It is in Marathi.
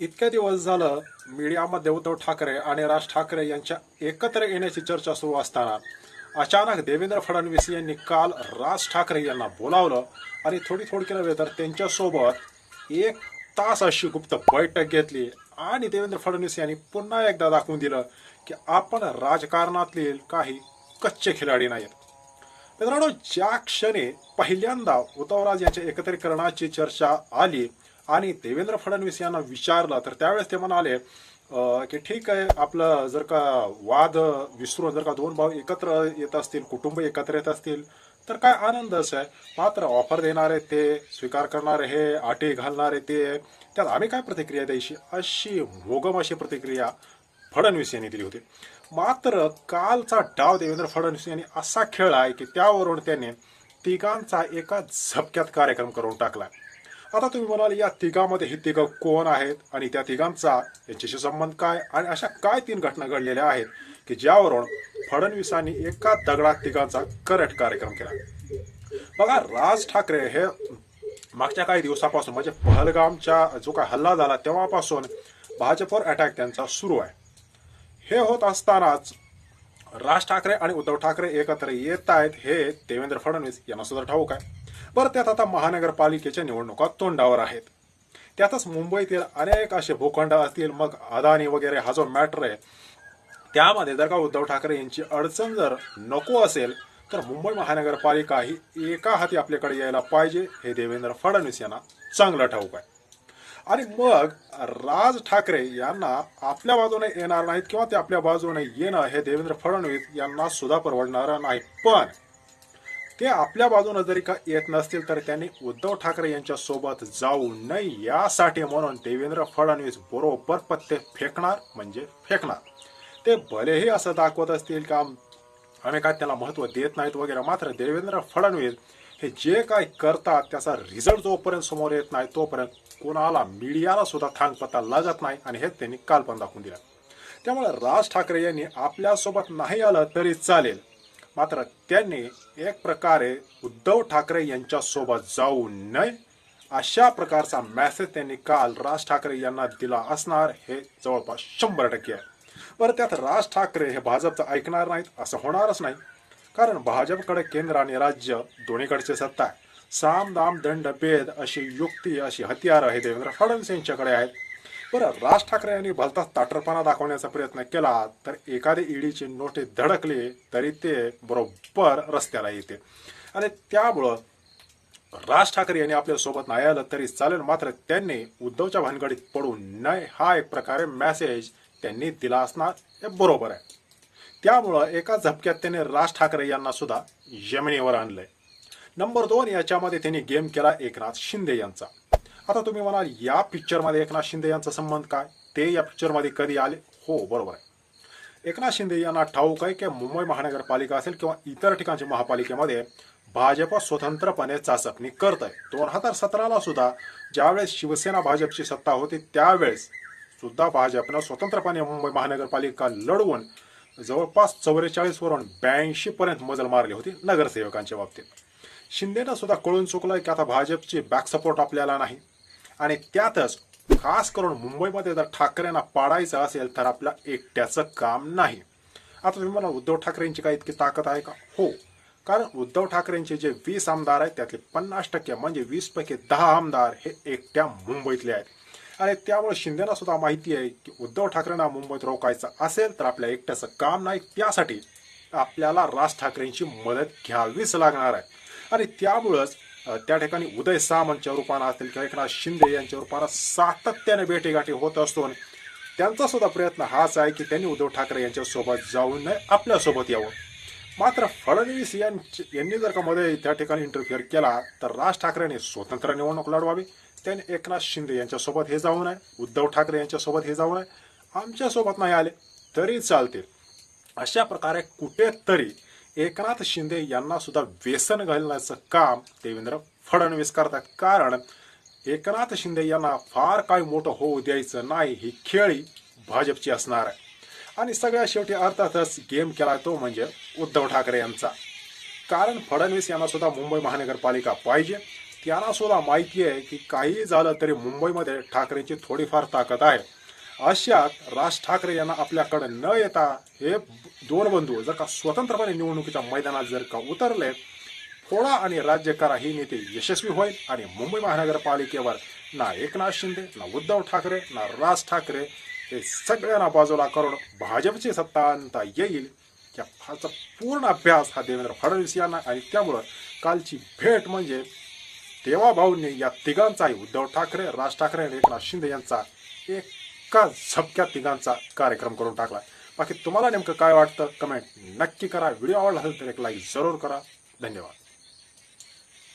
इतक्या दिवस झालं मीडियामध्ये उद्धव ठाकरे आणि राज ठाकरे यांच्या एकत्र येण्याची चर्चा सुरू असताना अचानक देवेंद्र फडणवीस यांनी काल राज ठाकरे यांना बोलावलं आणि थोडी थोडक्या नव्हे तर त्यांच्यासोबत एक तास अशी गुप्त बैठक घेतली आणि देवेंद्र फडणवीस यांनी पुन्हा एकदा दाखवून दिलं की आपण राजकारणातील काही कच्चे खिलाडी नाहीत. मित्रांनो ज्या क्षणी पहिल्यांदा उद्धवराज यांच्या एकत्रीकरणाची चर्चा आली आणि देवेंद्र फडणवीस यांना विचारलं तर त्यावेळेस ते म्हणाले की ठीक आहे आपलं जर का वाद विसरून जर का दोन भाऊ एकत्र येत असतील कुटुंब एकत्र येत असतील तर काय आनंदच आहे? मात्र ऑफर देणारे ते स्वीकार करणारे हे आटे घालणारे ते त्यात आम्ही काय प्रतिक्रिया द्यायची? अशी मोगम अशी प्रतिक्रिया फडणवीस यांनी दिली होती. मात्र कालचा डाव देवेंद्र फडणवीस यांनी असा खेळलाय की त्यावरून त्याने तिघांचा एका झपक्यात कार्यक्रम करून टाकलाय आता तुम्ही म्हणाल या तिघामध्ये हे तिघं कोण आहेत? आणि त्या तिघांचा यांच्याशी संबंध काय? आणि अशा काय तीन घटना घडलेल्या आहेत की ज्यावरून फडणवीसांनी एका दगडात तिघांचा करट कार्यक्रम केला? बघा राज ठाकरे हे मागच्या काही दिवसापासून म्हणजे पहलगामच्या जो काय हल्ला झाला तेव्हापासून भाजपवर अटॅक त्यांचा सुरू आहे. हे होत असतानाच राज ठाकरे आणि उद्धव ठाकरे एकत्र येत आहेत हे देवेंद्र फडणवीस यांना सुद्धा ठाऊक आहे. बरं त्यात आता महानगरपालिकेच्या निवडणुका तोंडावर आहेत. त्यातच मुंबईतील अनेक असे भूखंड असतील मग अदानी वगैरे हा जो मॅटर आहे त्यामध्ये जर का उद्धव ठाकरे यांची अडचण जर नको असेल तर मुंबई महानगरपालिका ही एका हाती आपल्याकडे यायला पाहिजे हे देवेंद्र फडणवीस यांना चांगलं ठाऊक आहे. आणि मग राज ठाकरे यांना आपल्या बाजूने येणार नाहीत किंवा ते आपल्या बाजूने येणं हे देवेंद्र फडणवीस यांना सुद्धा परवडणार नाही. पण ते आपल्या बाजूने जरी का येत नसतील तर त्यांनी उद्धव ठाकरे यांच्या सोबत जाऊ नये यासाठी म्हणून देवेंद्र फडणवीस बरोबर पत्ते फेकणार म्हणजे फेकणार. ते भलेही असं दाखवत असतील का आम्ही काय त्याला महत्त्व देत नाहीत वगैरे मात्र देवेंद्र फडणवीस हे जे काय करतात त्याचा रिझल्ट जोपर्यंत समोर येत नाही तोपर्यंत कोणाला मीडियाला सुद्धा थांग पत्ता लागत नाही आणि हे त्यांनी काल पण दाखवून दिलं. त्यामुळे राज ठाकरे यांनी आपल्यासोबत नाही आलं तरी चालेल. मात्र त्यांनी एक प्रकारे उद्धव ठाकरे यांच्यासोबत जाऊ नये अशा प्रकारचा मेसेज त्यांनी काल राज ठाकरे यांना दिला असणार हे जवळपास शंभर टक्के आहे. बरं त्यात राज ठाकरे हे भाजपचं ऐकणार नाहीत असं होणारच नाही. कारण भाजपकडे केंद्र आणि राज्य दोन्हीकडचे सत्ता आहे. साम दाम दंड भेद अशी युक्ती अशी हत्यारं हे देवेंद्र फडणवीस यांच्याकडे आहेत. बरं राज ठाकरे यांनी भलताच ताटरपणा दाखवण्याचा प्रयत्न केला तर एखादी ईडीची नोटीस धडकली तरी ते बरोबर रस्त्याला येते. आणि त्यामुळं राज ठाकरे यांनी आपल्यासोबत नाही आलं तरी चालेल मात्र त्यांनी उद्धवच्या भानगडीत पडू नये हा एक प्रकारे मेसेज त्यांनी दिला असणार हे बरोबर आहे. त्यामुळं एका झपक्यात त्याने राज ठाकरे यांना सुद्धा जमिनीवर आणलंय. नंबर दोन याच्यामध्ये त्यांनी गेम केला एकनाथ शिंदे यांचा. आता तुम्ही म्हणाल या पिक्चरमध्ये एकनाथ शिंदे यांचा संबंध काय? ते या पिक्चरमध्ये कधी आले? हो बरोबर आहे. एकनाथ शिंदे यांना ठाऊक आहे की मुंबई महानगरपालिका असेल किंवा इतर ठिकाणच्या महापालिकेमध्ये भाजप स्वतंत्रपणे चाचपणी करत आहे दोन हजार सतराला सुद्धा ज्यावेळेस शिवसेना भाजपची सत्ता होती त्यावेळेस सुद्धा भाजपनं स्वतंत्रपणे मुंबई महानगरपालिका लढवून जवळपास चौवेचाळीसवरून ब्याऐंशी पर्यंत मजल मारली होती नगरसेवकांच्या बाबतीत. शिंदेनं सुद्धा कळून चुकलं की आता भाजपची बॅक सपोर्ट आपल्याला नाही. आणि त्यातच खास करून मुंबईमध्ये जर ठाकरेंना पाडायचं असेल तर आपल्या एकट्याचं काम नाही. आता तुम्ही मला उद्धव ठाकरेंची काय इतकी ताकद आहे का? हो. कारण उद्धव ठाकरेंचे जे वीस आमदार आहेत त्यातले पन्नास टक्के म्हणजे वीस पैकी दहा आमदार हे एकट्या मुंबईतले आहेत. आणि त्यामुळे शिंदेना सुद्धा माहिती आहे की उद्धव ठाकरेंना मुंबईत रोखायचं असेल तर आपल्या एकट्याचं काम नाही. त्यासाठी आपल्याला राज ठाकरेंची मदत घ्यावीच लागणार आहे. आणि त्यामुळंच त्या ठिकाणी उदय सामंतच्या रूपानं असतील किंवा एकनाथ शिंदे यांच्या रूपानं सातत्याने भेटीगाठी होत असतो आणि त्यांचा सुद्धा प्रयत्न हाच आहे की त्यांनी उद्धव ठाकरे यांच्यासोबत जाऊन नये आपल्यासोबत यावं. मात्र फडणवीस यांची यांनी जर का मध्ये त्या ठिकाणी इंटरफिअर केला तर राज ठाकरेंनी स्वतंत्र निवडणूक लढवावी. त्यांनी एकनाथ शिंदे यांच्यासोबत हे जाऊ नये उद्धव ठाकरे यांच्यासोबत हे जाऊ नये आमच्यासोबत नाही आले तरी चालतील. अशा प्रकारे कुठेतरी एकनाथ शिंदे यांना सुद्धा व्यसन घालण्याचं काम देवेंद्र फडणवीस करतात. कारण एकनाथ शिंदे यांना फार काय मोठं होऊ द्यायचं नाही ही खेळी भाजपची असणार आहे. आणि सगळ्या शेवटी अर्थातच गेम केला तो म्हणजे उद्धव ठाकरे यांचा. कारण फडणवीस यांना सुद्धा मुंबई महानगरपालिका पाहिजे. त्यांना सुद्धा माहिती आहे की काही झालं तरी मुंबईमध्ये ठाकरेंची थोडीफार ताकद आहे. अशात राज ठाकरे यांना आपल्याकडे न येता हे दोन बंधू जर का स्वतंत्रपणे निवडणुकीच्या मैदानात जर का उतरले फोडा आणि राज्य करा ही नीती यशस्वी होईल. आणि मुंबई महानगरपालिकेवर ना एकनाथ शिंदे ना उद्धव ठाकरे ना राज ठाकरे हे सगळ्यांना बाजूला करून भाजपची सत्ता आणता येईल. या फारचा पूर्ण अभ्यास हा देवेंद्र फडणवीस यांना आणि त्यामुळं कालची भेट म्हणजे देवाभाऊंनी या तिघांचाही उद्धव ठाकरे राज ठाकरे आणि एकनाथ शिंदे यांचा एक झपक्या तिघांचा कार्यक्रम करून टाकला. बाकी तुम्हाला नेमकं काय वाटतं? कमेंट नक्की करा. व्हिडिओ आवडला असेल तर एक लाईक जरूर करा. धन्यवाद.